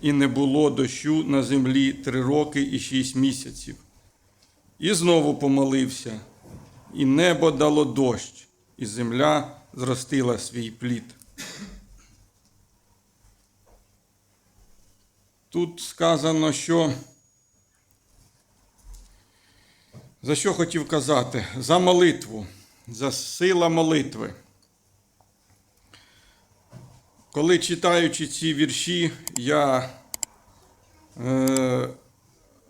і не було дощу на землі три роки і шість місяців. І знову помолився, і небо дало дощ, і земля зростила свій плід. Тут сказано, що за що хотів казати? За молитву, за сила молитви. Коли читаючи ці вірші, я е,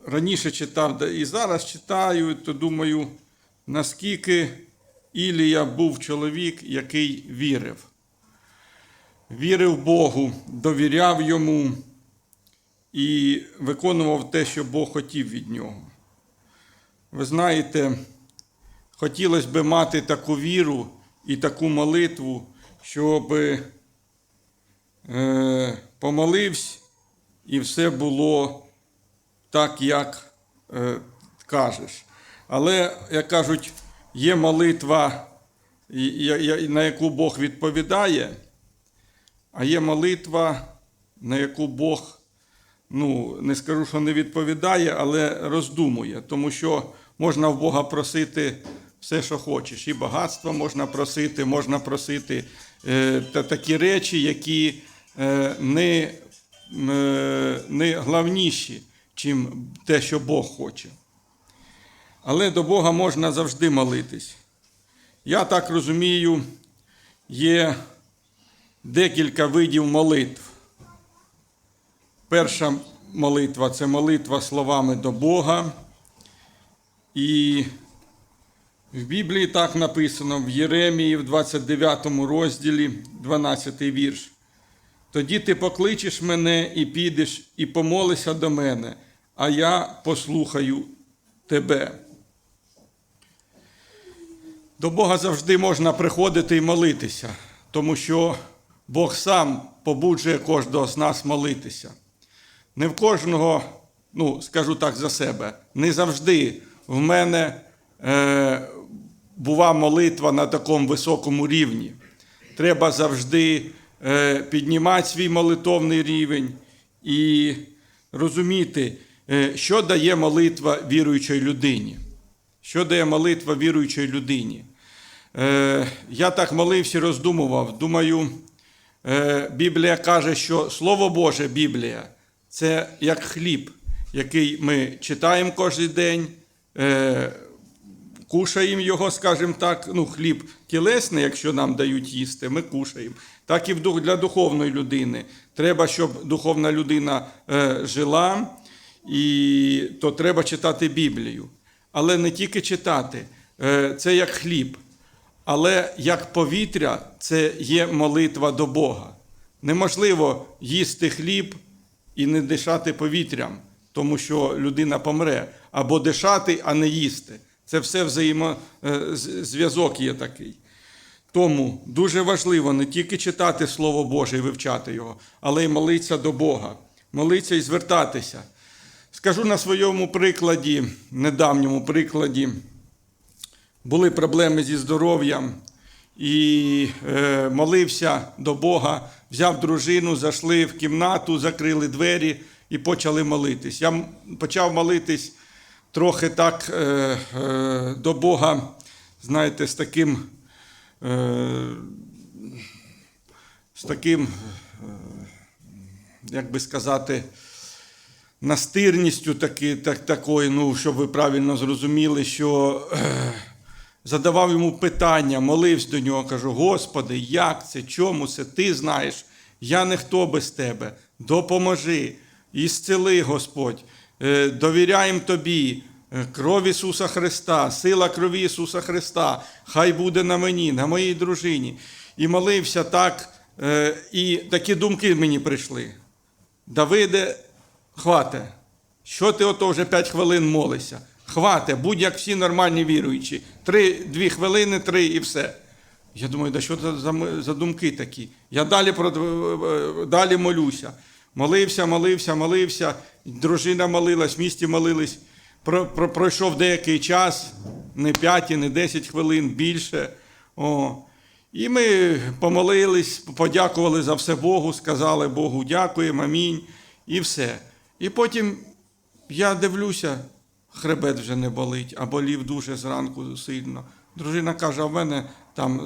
раніше читав і зараз читаю, то думаю, наскільки Ілія був чоловік, який вірив. Вірив Богу, довіряв йому і виконував те, що Бог хотів від нього. Ви знаєте, хотілося б мати таку віру і таку молитву, щоб е, помолився і все було так, як е, кажеш. Але, як кажуть, є молитва, на яку Бог відповідає, а є молитва, на яку Бог, ну, не скажу, що не відповідає, але роздумує, тому що можна в Бога просити все, що хочеш. І багатство можна просити, можна просити е, та, такі речі, які не, е, не главніші, чим те, що Бог хоче. Але до Бога можна завжди молитись. Я так розумію, є декілька видів молитв. Перша молитва це молитва словами до Бога. І в Біблії так написано в Єремії, в 29 розділі, 12 вірш. Тоді ти покличеш мене і підеш, і помолишся до мене, а я послухаю тебе. До Бога завжди можна приходити і молитися, тому що Бог сам побуджує кожного з нас молитися. Не в кожного, ну, скажу так за себе, не завжди в мене е, була молитва на такому високому рівні. Треба завжди піднімати свій молитовний рівень і розуміти, е, що дає молитва віруючої людині. Що дає молитва віруючої людині? Е, я так молився, роздумував. Думаю, е, Біблія каже, що Слово Боже, Біблія це як хліб, який ми читаємо кожен день, е, кушаємо його, скажімо так, ну, хліб тілесний, якщо нам дають їсти, ми кушаємо. Так і для духовної людини. Треба, щоб духовна людина е, жила, і то треба читати Біблію. Але не тільки читати, е, це як хліб. Але як повітря, це є молитва до Бога. Неможливо їсти хліб і не дишати повітрям, тому що людина помре, або дишати, а не їсти. Це все взаємозв'язок є такий. Тому дуже важливо не тільки читати Слово Боже і вивчати його, але й молитися до Бога, молитися і звертатися. Скажу на своєму прикладі, недавньому прикладі, були проблеми зі здоров'ям і е, молився до Бога, взяв дружину, зайшли в кімнату, закрили двері і почали молитись. Я почав молитись трохи так е, е, до Бога, знаєте, з таким. Е, з таким, е, як би сказати, настирністю таки, так, такою, ну, щоб ви правильно зрозуміли, що е, задавав йому питання, молився до нього, кажу: Господи, як це, чому це? Ти знаєш, я ніхто без тебе. Допоможи, ісцели, Господь, довіряємо Тобі. Е, Кров Ісуса Христа, сила крові Ісуса Христа, хай буде на мені, на моїй дружині. І молився так, е, і такі думки мені прийшли. Давиде, хвате, що ти ото вже 5 хвилин молишся? Хвате, будь як всі нормальні віруючі. Три, дві хвилини, три і все. Я думаю, да що це за, за думки такі? Я далі, прод- далі молюся. Молився, молився, молився. Дружина молилась, в місті молились. Про, про, пройшов деякий час, не 5, не 10 хвилин, більше. О. І ми помолились, подякували за все Богу, сказали Богу, дякуємо, амінь. і все. І потім я дивлюся, хребет вже не болить, а болів дуже зранку сильно. Дружина каже, а в мене там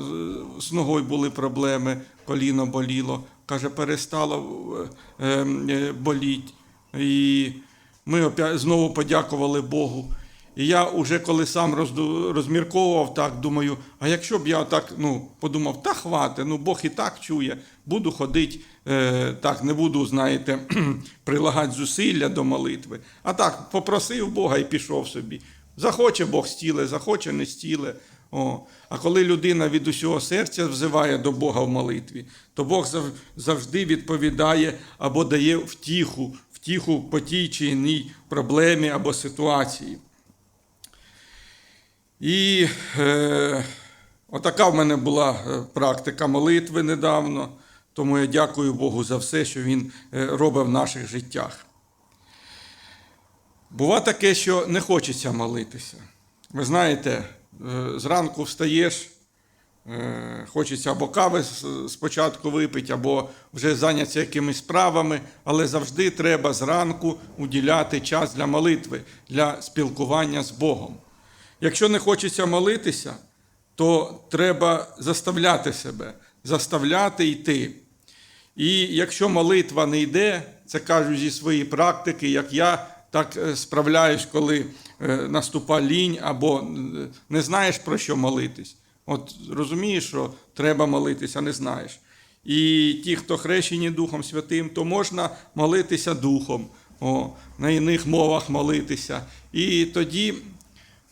з ногою були проблеми, коліно боліло. Каже, перестало е, е, боліть. І ми знову подякували Богу. І я вже коли сам розмірковував так, думаю, а якщо б я так ну, подумав, та хвати, ну Бог і так чує, буду ходити, е, так, не буду, знаєте, прилагати зусилля до молитви. А так, попросив Бога і пішов собі. Захоче Бог стіле, захоче не стіле. О. А коли людина від усього серця взиває до Бога в молитві, то Бог завжди відповідає або дає втіху, втіху по тій чи іній проблемі або ситуації. І е, отака в мене була е, практика молитви недавно, тому я дякую Богу за все, що Він е, робить в наших життях. Бува таке, що не хочеться молитися. Ви знаєте, е, зранку встаєш, хочеться або кави спочатку випити, або вже зайнятися якимись справами, але завжди треба зранку уділяти час для молитви, для спілкування з Богом. Якщо не хочеться молитися, то треба заставляти себе, заставляти йти. І якщо молитва не йде, це кажу зі своєї практики, як я так е, справляюсь, коли е, наступа лінь або е, не знаєш про що молитись. От розумієш, що треба молитися, не знаєш. І ті, хто хрещені Духом Святим, то можна молитися Духом, о, на іних мовах молитися. І тоді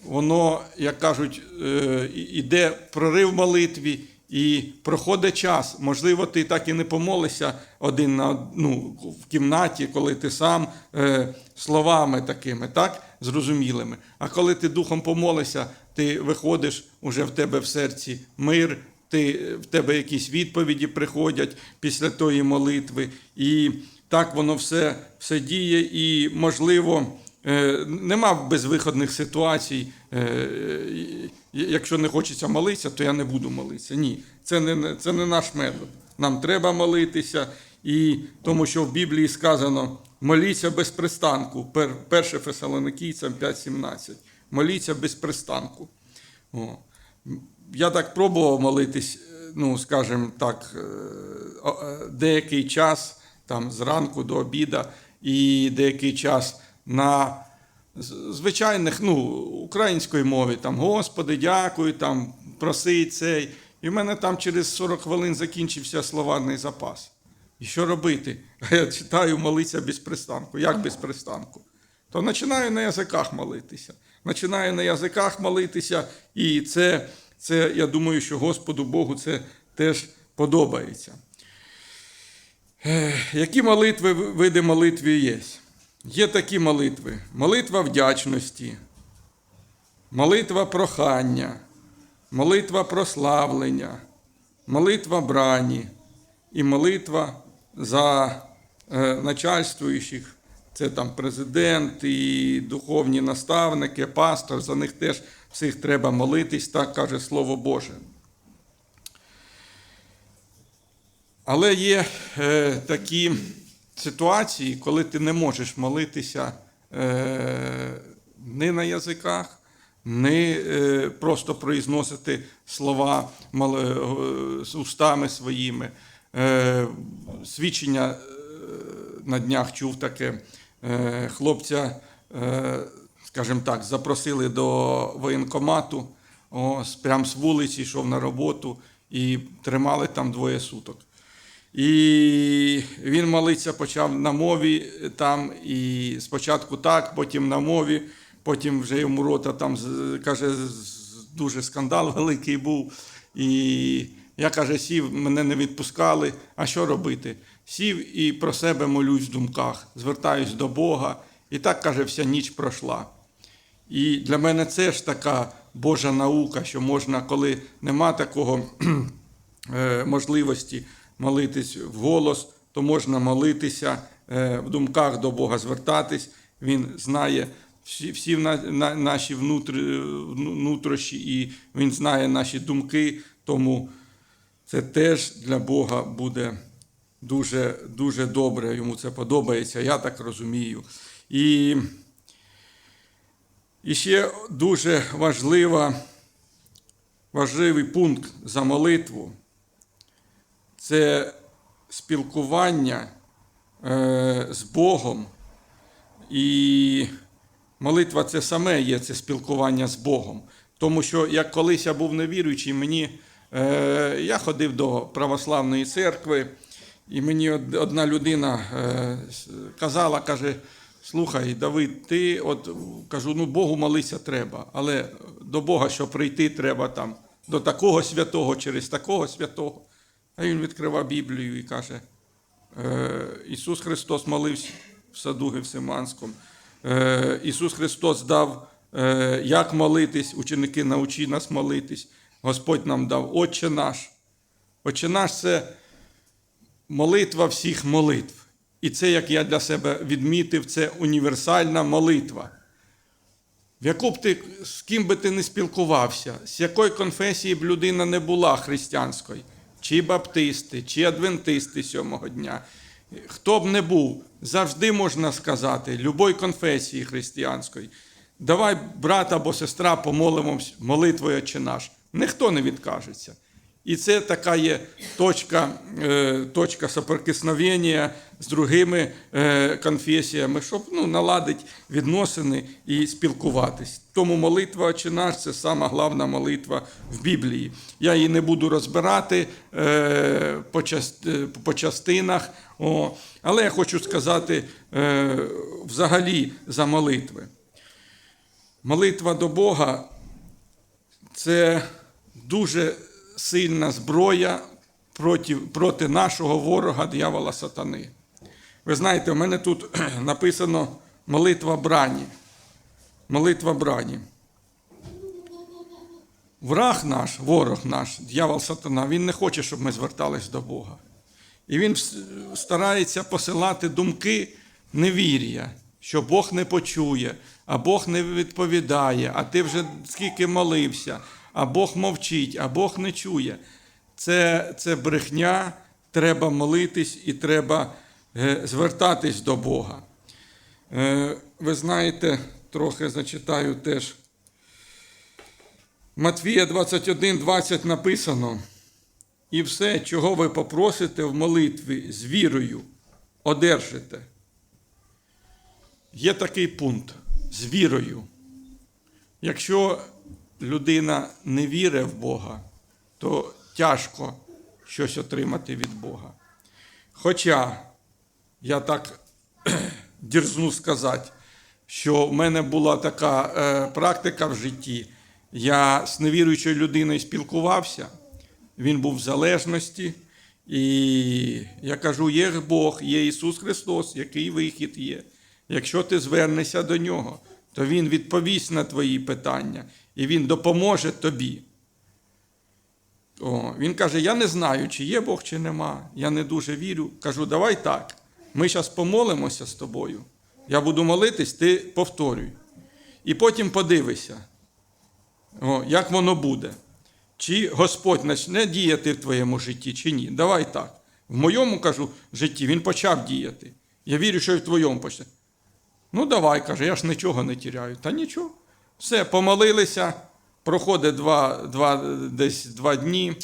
воно, як кажуть, е, іде прорив молитві, і проходить час. Можливо, ти так і не помолишся один на ну, в кімнаті, коли ти сам е, словами такими, так, зрозумілими. А коли ти духом помолишся, ти виходиш, уже в тебе в серці мир, ти, в тебе якісь відповіді приходять після тої молитви. І так воно все, все діє, і можливо. Е, Нема безвиходних ситуацій. Е, Якщо не хочеться молитися, то я не буду молитися. Ні, це не, це не наш метод. Нам треба молитися, і тому що в Біблії сказано: моліться без пристанку. Пер- 1 Фесалоникійцям 5.17. Моліться без пристанку. О. Я так пробував молитись, е, ну, скажімо так, е, е, деякий час, там зранку до обіда, і деякий час на звичайних, ну, української мові, там, Господи, дякую, там, проси цей. І в мене там через 40 хвилин закінчився словарний запас. І що робити? Я читаю молиться без пристанку. Як без пристанку? То починаю на язиках молитися. Починаю на язиках молитися, і це, це, я думаю, що Господу Богу це теж подобається. Які молитви, види молитви є? Є такі молитви: молитва вдячності, молитва прохання, молитва прославлення, молитва брані і молитва за е, начальствуючих. Це там президент і духовні наставники, пастор, за них теж всіх треба молитись, так каже Слово Боже. Але є е, такі ситуації, коли ти не можеш молитися е, ні на язиках, ні е, просто произносити слова мал- е, з устами своїми. Е, свідчення е, на днях чув таке хлопця, е, скажімо так, запросили до воєнкомату, о, з- з вулиці йшов на роботу і тримали там двоє суток. І він молиться почав на мові там, і спочатку так, потім на мові, потім вже йому рота там каже, дуже скандал великий був. І я каже, сів, мене не відпускали. А що робити? Сів і про себе молюсь в думках, звертаюсь до Бога. І так каже, вся ніч пройшла. І для мене це ж така Божа наука, що можна, коли нема такого е, можливості молитись вголос, то можна молитися е, в думках до Бога звертатись. Він знає всі, всі на, на, наші внутрі, внутрішні, і він знає наші думки, тому це теж для Бога буде дуже, дуже добре, йому це подобається, я так розумію. І, і ще дуже важлива, важливий пункт за молитву це спілкування е, з Богом. І молитва це саме є це спілкування з Богом. Тому що як колись я був невіруючий, мені е, я ходив до православної церкви, і мені одна людина е, казала, каже: слухай, Давид, ти от кажу, ну Богу молитися треба, але до Бога, щоб прийти, треба там до такого святого, через такого святого. А він відкривав Біблію і каже: е, Ісус Христос молився в саду Гевсиманському. Е, Ісус Христос дав, як молитись, ученики научі нас молитись. Господь нам дав Отче наш. Отче наш це молитва всіх молитв. І це, як я для себе відмітив, це універсальна молитва. В яку б ти, з ким би ти не спілкувався, з якої конфесії б людина не була християнською, чи баптисти, чи адвентисти сьомого дня, хто б не був, завжди можна сказати, любої конфесії християнської, давай, брат або сестра, помолимось молитвою «Отче наш. Ніхто не відкажеться. І це така є точка, е, точка соприкосновення з другими е, конфесіями, щоб ну, наладити відносини і спілкуватись. Тому молитва «Отче наш» – це сама головна молитва в Біблії. Я її не буду розбирати е, по, част, по частинах, але я хочу сказати взагалі за молитви. Молитва до Бога це дуже сильна зброя проти, проти нашого ворога, диявола сатани. Ви знаєте, у мене тут написано молитва брані. Молитва брані. Враг наш, ворог наш, дьявол сатана, він не хоче, щоб ми звертались до Бога. І він старається посилати думки невір'я, що Бог не почує, а Бог не відповідає, а ти вже скільки молився, а Бог мовчить, а Бог не чує. Це, це брехня, треба молитись і треба е, звертатись до Бога. Е, ви знаєте, трохи зачитаю теж. Матвія 21, 20 написано. І все, чого ви попросите в молитві з вірою, одержите. Є такий пункт з вірою. Якщо людина не вірить в Бога, то тяжко щось отримати від Бога. Хоча я так дерзну сказати, що в мене була така е, практика в житті. Я з невіруючою людиною спілкувався, він був в залежності, і я кажу: є Бог, є Ісус Христос, який вихід є. Якщо ти звернешся до Нього, то Він відповість на твої питання і Він допоможе тобі. О, він каже: Я не знаю, чи є Бог, чи нема. Я не дуже вірю. Кажу, давай так. Ми зараз помолимося з тобою. Я буду молитись, ти повторюй. І потім подивися, о, як воно буде. Чи Господь почне діяти в твоєму житті, чи ні. Давай так. В моєму кажу житті він почав діяти. Я вірю, що і в твоєму почне. Ну, давай, каже, я ж нічого не тіряю. Та нічого. Все, помолилися, проходить два, два, десь два дні.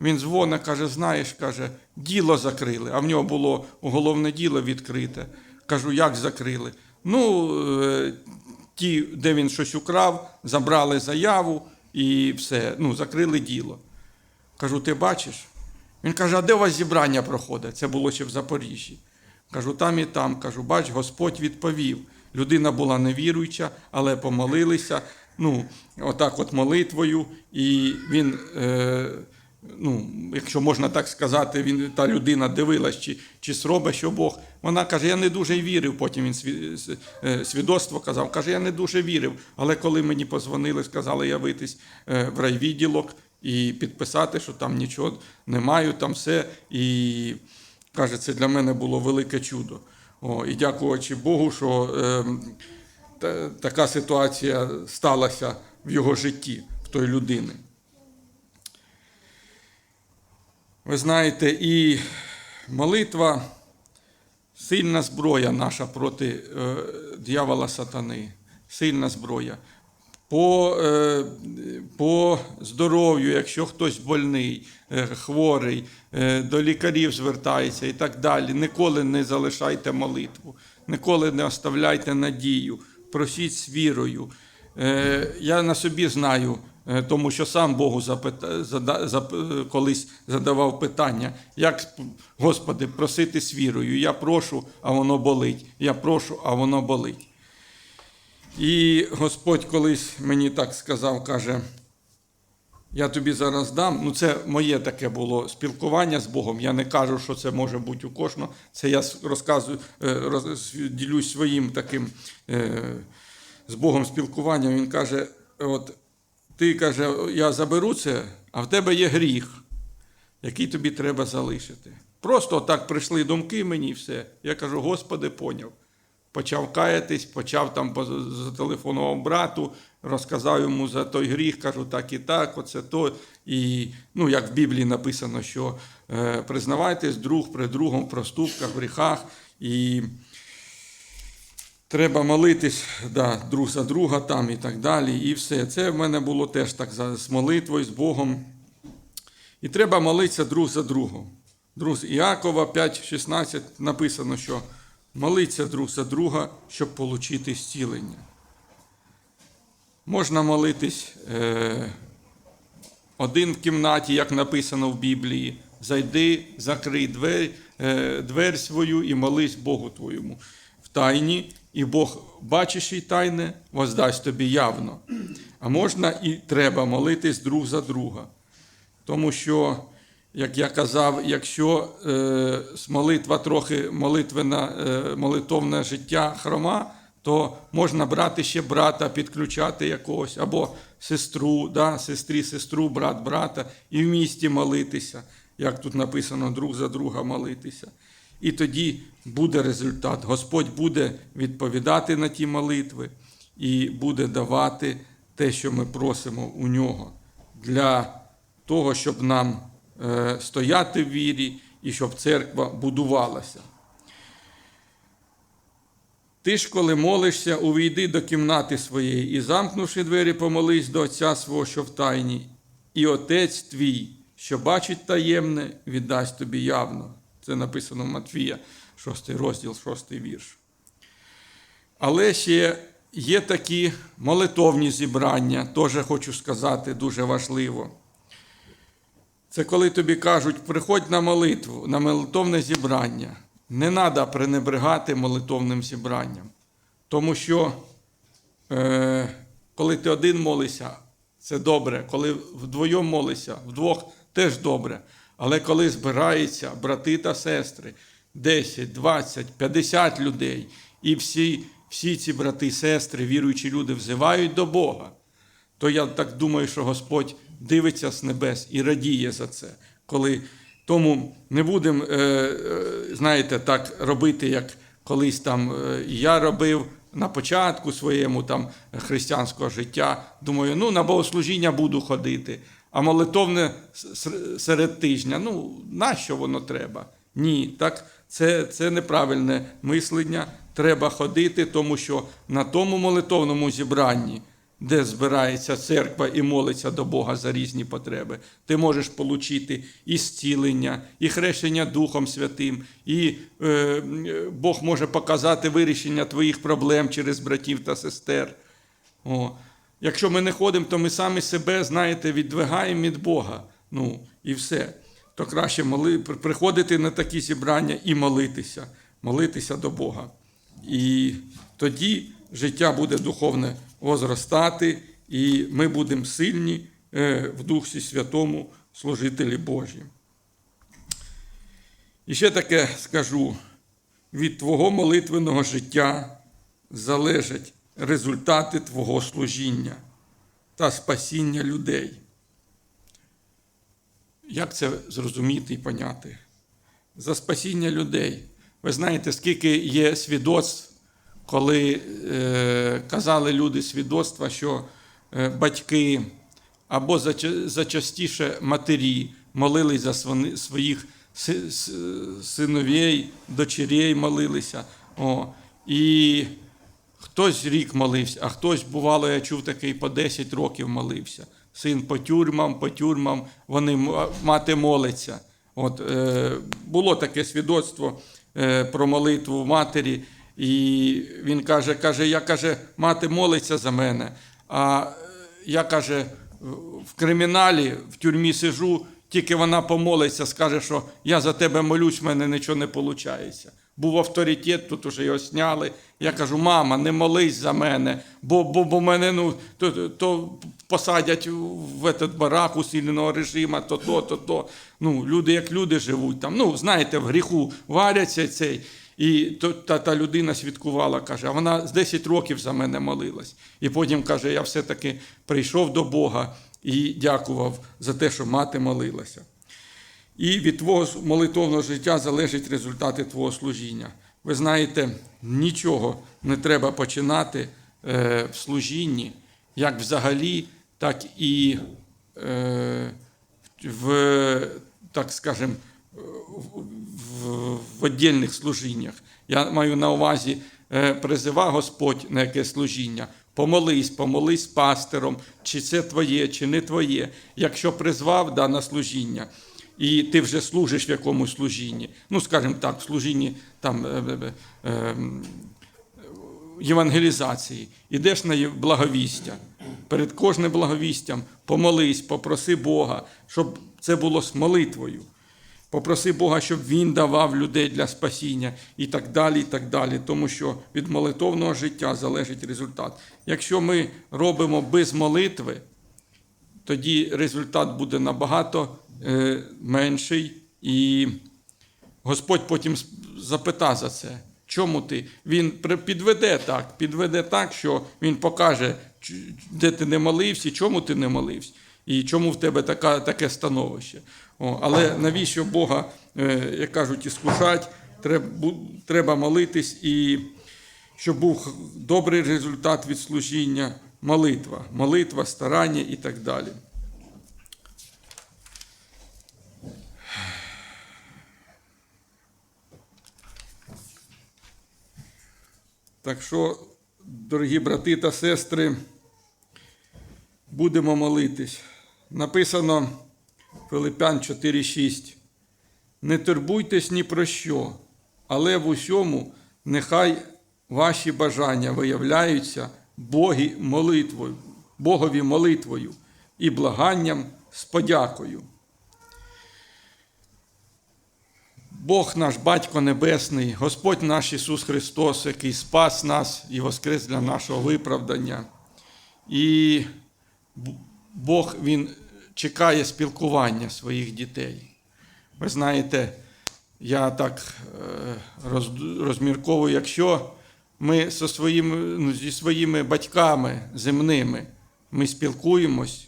Він дзвонить, каже, знаєш, каже, діло закрили. А в нього було уголовне діло відкрите. Кажу, як закрили? Ну, е, ті, де він щось украв, забрали заяву і все, ну, закрили діло. Кажу, ти бачиш? Він каже, а де у вас зібрання проходить? Це було ще в Запоріжжі. Кажу, там і там. Кажу, бач, Господь відповів. Людина була невіруюча, але помолилися. Ну, отак, от молитвою, і він, е, ну, якщо можна так сказати, він, та людина дивилась, чи, чи зробить, що Бог. Вона каже, я не дуже вірив. Потім він е, свідоцтво казав. Каже, я не дуже вірив. Але коли мені позвонили, сказали явитись е, в райвідділок і підписати, що там нічого не маю, там все. І каже, це для мене було велике чудо. О, і дякуючи Богу, що е, та, така ситуація сталася в його житті, в той людини. Ви знаєте, і молитва сильна зброя наша проти е, дьявола сатани. Сильна зброя. По, е, по здоров'ю, якщо хтось больний, е, хворий, е, до лікарів звертається і так далі. Ніколи не залишайте молитву, ніколи не оставляйте надію, просіть з вірою. Я на собі знаю, тому що сам Богу запита, зада, зап- колись задавав питання, як, Господи, просити з вірою. Я прошу, а воно болить. Я прошу, а воно болить. І Господь колись мені так сказав, каже, я тобі зараз дам. Ну, це моє таке було спілкування з Богом. Я не кажу, що це може бути у кожного. Це я розказую, е, роз- ділюсь своїм таким е, з Богом спілкуванням. Він каже: от ти каже, я заберу це, а в тебе є гріх, який тобі треба залишити. Просто так прийшли думки мені все. Я кажу, Господи, поняв. Почав каятись, почав там зателефонував брату, розказав йому за той гріх, кажу, так і так, оце то. І ну, як в Біблії написано, що е, признавайтесь друг при другом в проступках, в гріхах. І треба молитись да, друг за друга там і так далі. І все. Це в мене було теж так з молитвою, з Богом. І треба молитися друг за другом. Друг Іакова 5,16 написано, що молиться друг за друга, щоб отримати зцілення. Можна молитись е, один в кімнаті, як написано в Біблії. Зайди, закрий двері, е, двері свою і молись Богу твоєму в тайні, і Бог, бачиш і тайне, воздасть тобі явно. А можна і треба молитись друг за друга. Тому що, як я казав, якщо е, молитва трохи молитвена, е, молитовне життя хрома, то можна брати ще брата, підключати якогось, або сестру, да, сестрі, сестру, брат, брата, і в місті молитися, як тут написано, друг за друга молитися. І тоді буде результат. Господь буде відповідати на ті молитви і буде давати те, що ми просимо у нього для того, щоб нам стояти в вірі і щоб церква будувалася. Ти ж, коли молишся, увійди до кімнати своєї і, замкнувши двері, помолись до Отця свого, що в тайні, і Отець твій, що бачить таємне, віддасть тобі явно. Це написано в Матвія, 6 розділ, 6 вірш. Але ще є такі молитовні зібрання, теж хочу сказати, дуже важливо. Це коли тобі кажуть, приходь на молитву, на молитовне зібрання. Не треба пренебрегати молитовним зібранням. Тому що, е, коли ти один молишся, це добре. Коли вдвоєм молишся, вдвох теж добре. Але коли збираються брати та сестри, 10, 20, 50 людей, і всі, всі ці брати, сестри, віруючі люди взивають до Бога, то я так думаю, що Господь дивиться з небес і радіє за це. Коли тому не будемо, е, е, знаєте, так робити, як колись там е, я робив на початку своєму там християнського життя. Думаю, ну на богослужіння буду ходити, а молитовне серед тижня. Ну, нащо воно треба? Ні, так це, це неправильне мислення. Треба ходити, тому що на тому молитовному зібранні де збирається церква і молиться до Бога за різні потреби. Ти можеш отримати і зцілення, і хрещення Духом Святим, і е, Бог може показати вирішення твоїх проблем через братів та сестер. О. Якщо ми не ходимо, то ми самі себе, знаєте, віддвигаємо від Бога. Ну, і все. То краще моли, приходити на такі зібрання і молитися, молитися до Бога. І тоді життя буде духовне возростати, і ми будемо сильні е, в Дусі Святому служителі Божі. І ще таке скажу: від твого молитвеного життя залежать результати твого служіння та спасіння людей. Як це зрозуміти і поняти? За спасіння людей. Ви знаєте, скільки є свідоцтв, коли е, казали люди свідоцтва, що е, батьки або зача- зачастіше матері молились за своїх си- с- синовей, дочерей молилися. О. І хтось рік молився, а хтось, бувало, я чув такий по 10 років молився. Син по тюрмам, по тюрмам, вони мати молиться. От, е, було таке свідоцтво е, про молитву матері, і він каже, каже, я каже, мати молиться за мене. А е, я каже, в криміналі, в тюрмі сижу, тільки вона помолиться, скаже, що я за тебе молюсь, в мене нічого не виходить. Був авторитет, тут уже його сняли. Я кажу, мама, не молись за мене, бо, бо, бо мене ну, то, то посадять в этот барак усиленого режиму, то то, то то. Ну, люди як люди живуть там. Ну, знаєте, в гріху варяться цей. І та, та людина свідкувала, каже, а вона з 10 років за мене молилась. І потім каже, я все-таки прийшов до Бога і дякував за те, що мати молилася. І від твого молитовного життя залежать результати твого служіння. Ви знаєте, нічого не треба починати е, в служінні, як взагалі, так і е, в, так скажем, в, віддільних служіннях. Я маю на увазі, е, призива Господь на яке служіння. Помолись, помолись з пастором, чи це твоє, чи не твоє. Якщо призвав да, на служіння, і ти вже служиш в якомусь служінні, ну, скажімо так, в служінні там, е, е, е, е, євангелізації, ідеш на благовістя. Перед кожним благовістям помолись, попроси Бога, щоб це було з молитвою. Попроси Бога, щоб Він давав людей для спасіння і так далі, і так далі. Тому що від молитовного життя залежить результат. Якщо ми робимо без молитви, тоді результат буде набагато е, менший, і Господь потім запита за це. Чому ти? Він підведе так, підведе так, що він покаже, де ти не молився, чому ти не молився, і чому в тебе така, таке становище. О, але навіщо Бога, е, як кажуть, іскушать, треба, треба молитись, і щоб був добрий результат від служіння, молитва, молитва, старання і так далі. Так що, дорогі брати та сестри, будемо молитись. Написано Филипян 4:6. Не турбуйтесь ні про що, але в усьому нехай ваші бажання виявляються Богі молитвою, Богові молитвою і благанням з подякою. Бог наш Батько Небесний, Господь наш Ісус Христос, який спас нас і воскрес для нашого виправдання. І Бог Він чекає спілкування своїх дітей. Ви знаєте, я так е, роз- розмірковую, якщо ми зі своїми, ну, зі своїми батьками земними ми спілкуємось,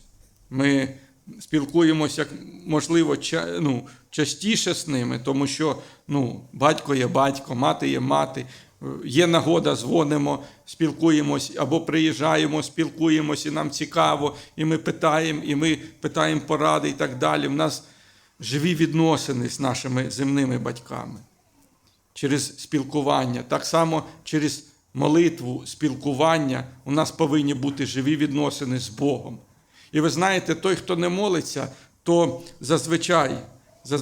ми спілкуємося, як можливо, ну, частіше з ними, тому що ну, батько є батько, мати є мати. Є нагода, дзвонимо, спілкуємось або приїжджаємо, спілкуємось, і нам цікаво, і ми питаємо, і ми питаємо поради і так далі. У нас живі відносини з нашими земними батьками через спілкування. Так само через молитву, спілкування у нас повинні бути живі відносини з Богом. І ви знаєте, той, хто не молиться, то зазвичай, заз-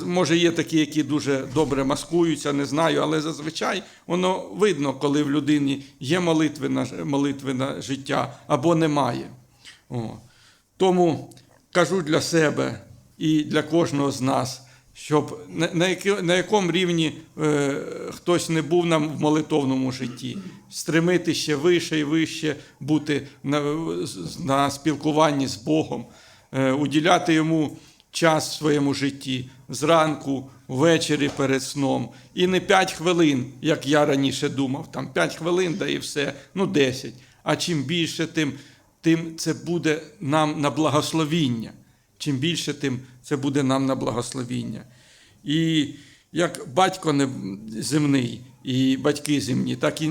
може є такі, які дуже добре маскуються, не знаю, але зазвичай воно видно, коли в людині є молитви на, молитви на життя або немає. О. Тому кажу для себе і для кожного з нас, щоб на, на, якому рівні е, хтось не був нам в молитовному житті, стремити ще вище і вище бути на, на спілкуванні з Богом, е, уділяти йому час в своєму житті зранку, ввечері перед сном. І не 5 хвилин, як я раніше думав, там 5 хвилин, да і все, ну 10. А чим більше, тим, тим це буде нам на благословіння. Чим більше, тим це буде нам на благословіння. І як батько земний і батьки земні, так і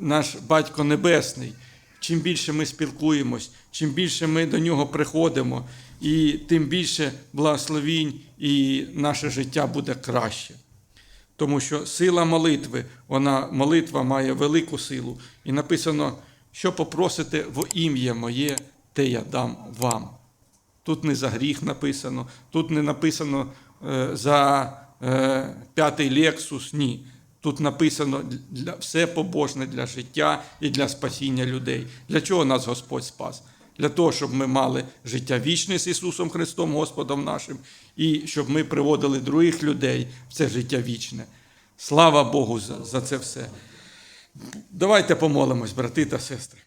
наш батько небесний. Чим більше ми спілкуємось, чим більше ми до нього приходимо, і тим більше благословінь, і наше життя буде краще. Тому що сила молитви, вона, молитва має велику силу. І написано, що попросите в ім'я моє, те я дам вам. Тут не за гріх написано, тут не написано е, за е, п'ятий Лексус, ні. Тут написано для, все побожне для життя і для спасіння людей. Для чого нас Господь спас? Для того, щоб ми мали життя вічне з Ісусом Христом, Господом нашим, і щоб ми приводили других людей в це життя вічне. Слава Богу за, за це все. Давайте помолимось, брати та сестри.